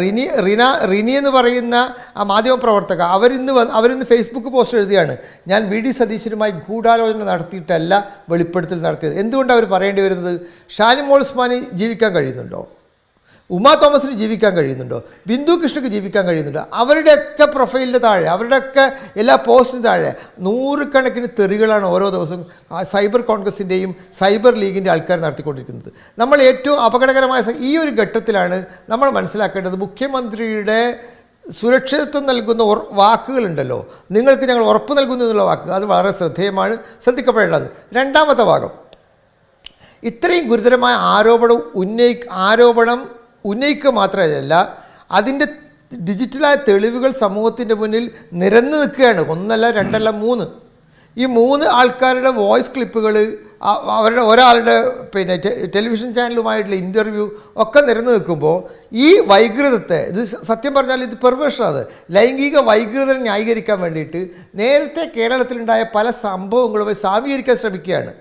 റിനി റിന റിനി എന്ന് പറയുന്ന ആ മാധ്യമപ്രവർത്തക അവരിന്ന് വന്ന് അവരിന്ന് ഫേസ്ബുക്ക് പോസ്റ്റ് എഴുതിയാണ്. ഞാൻ വി ഡി സതീശനുമായി ഗൂഢാലോചന നടത്തിയിട്ടല്ല വെളിപ്പെടുത്തൽ നടത്തിയത്. എന്തുകൊണ്ട് അവർ പറയേണ്ടി വരുന്നത്? ഷാനിമോൾ ഉസ്മാനി ജീവിക്കാൻ കഴിയുന്നുണ്ടോ? ഉമാ തോമസിന് ജീവിക്കാൻ കഴിയുന്നുണ്ടോ? ബിന്ദു കൃഷ്ണക്ക് ജീവിക്കാൻ കഴിയുന്നുണ്ടോ? അവരുടെയൊക്കെ പ്രൊഫൈലിന്റെ താഴെ അവരുടെയൊക്കെ എല്ലാ പോസ്റ്റിന് താഴെ നൂറുകണക്കിന് തെറികളാണ് ഓരോ ദിവസവും സൈബർ കോൺഗ്രസിന്റെയും സൈബർ ലീഗിന്റെ ആൾക്കാർ നടത്തിക്കൊണ്ടിരിക്കുന്നത്. നമ്മൾ ഏറ്റവും അപകടകരമായ ഈ ഒരു ഘട്ടത്തിലാണ് നമ്മൾ മനസ്സിലാക്കേണ്ടത് മുഖ്യമന്ത്രിയുടെ സുരക്ഷിതത്വം നൽകുന്ന വാക്കുകളുണ്ടല്ലോ. നിങ്ങൾക്ക് ഞങ്ങൾ ഉറപ്പ് നൽകുന്നു എന്നുള്ള വാക്കുകൾ അത് വളരെ ശ്രദ്ധേയമാണ് ശ്രദ്ധിക്കപ്പെടേണ്ടത് രണ്ടാമത്തെ ഭാഗം. ഇത്രയും ഗുരുതരമായ ആരോപണം ഉന്നയി ആരോപണം ഉന്നയിക്കുക മാത്രമല്ല അതിന്റെ ഡിജിറ്റലായ തെളിവുകൾ സമൂഹത്തിന്റെ മുന്നിൽ നിരന്ന് നിൽക്കുകയാണ്. ഒന്നല്ല രണ്ടല്ല മൂന്ന്. ഈ മൂന്ന് ആൾക്കാരുടെ വോയിസ് ക്ലിപ്പുകൾ അവരുടെ ഒരാളുടെ പിന്നെ ടെലിവിഷൻ ചാനലുമായിട്ടുള്ള ഇന്റർവ്യൂ ഒക്കെ നിരന്ന് നിൽക്കുമ്പോൾ ഈ വൈകൃതത്തെ ഇത് സത്യം പറഞ്ഞാൽ ഇത് പെർവേഷനാണ്. ലൈംഗിക വൈകൃതം ന്യായീകരിക്കാൻ വേണ്ടിയിട്ട് നേരത്തെ കേരളത്തിലുണ്ടായ പല സംഭവങ്ങളുമായി സാമീകരിക്കാൻ ശ്രമിക്കുകയാണ്.